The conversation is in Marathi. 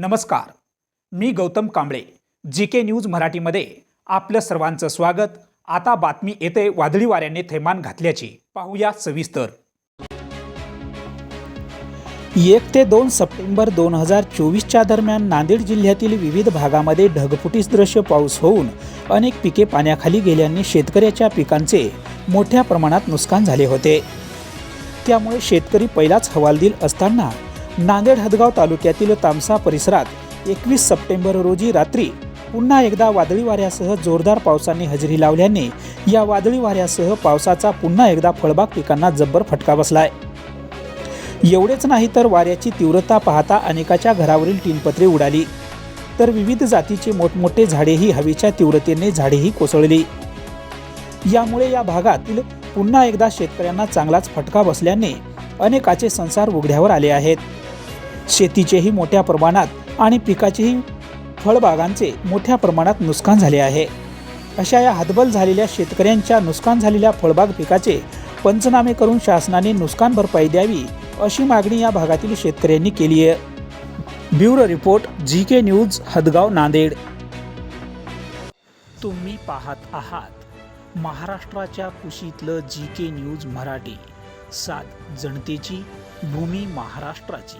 नमस्कार. मी Gautam Kamble G K news मराठीमध्ये आपलं सर्वांचं स्वागत. आता बातमी येते वादळी वाऱ्याने थैमान घातल्याची. पाहूया सविस्तर. एक ते दोन सप्टेंबर दोन हजार चोवीसच्या दरम्यान नांदेड जिल्ह्यातील विविध भागामध्ये ढगफुटीसदृश्य पाऊस होऊन अनेक पिके पाण्याखाली गेल्याने शेतकऱ्याच्या पिकांचे मोठ्या प्रमाणात नुकसान झाले होते. त्यामुळे शेतकरी पहिलाच हवालदिल असताना नांदेड हदगाव तालुक्यातील तामसा परिसरात एकवीस सप्टेंबर रोजी रात्री पुन्हा एकदा वादळी वाऱ्यासह जोरदार पावसाने हजेरी लावल्याने या वादळी वाऱ्यासह पावसाचा पुन्हा एकदा फळबाग पिकांना जब्बर फटका बसलाय. एवढेच नाही तर वाऱ्याची तीव्रता पाहता अनेकाच्या घरावरील टीनपत्रे उडाली. तर विविध जातीचे मोठमोठे झाडेही हवेच्या तीव्रतेने झाडेही कोसळली. यामुळे या भागातील पुन्हा एकदा शेतकऱ्यांना चांगलाच फटका बसल्याने अनेकाचे संसार उघड्यावर आले आहेत. शेतीचेही मोठ्या प्रमाणात आणि पिकाचेही फळबागांचे मोठ्या प्रमाणात नुकसान झाले आहे. अशा या हतबल झालेल्या शेतकऱ्यांच्या नुकसान झालेल्या फळबाग पिकाचे पंचनामे करून शासनाने नुकसान भरपाई द्यावी अशी मागणी या भागातील शेतकऱ्यांनी केली आहे. Bureau report G K news Hadgaon Nanded. तुम्ही पाहत आहात महाराष्ट्राच्या कुशीतलं जी के न्यूज मराठी. सात जनतेची भूमी महाराष्ट्राची.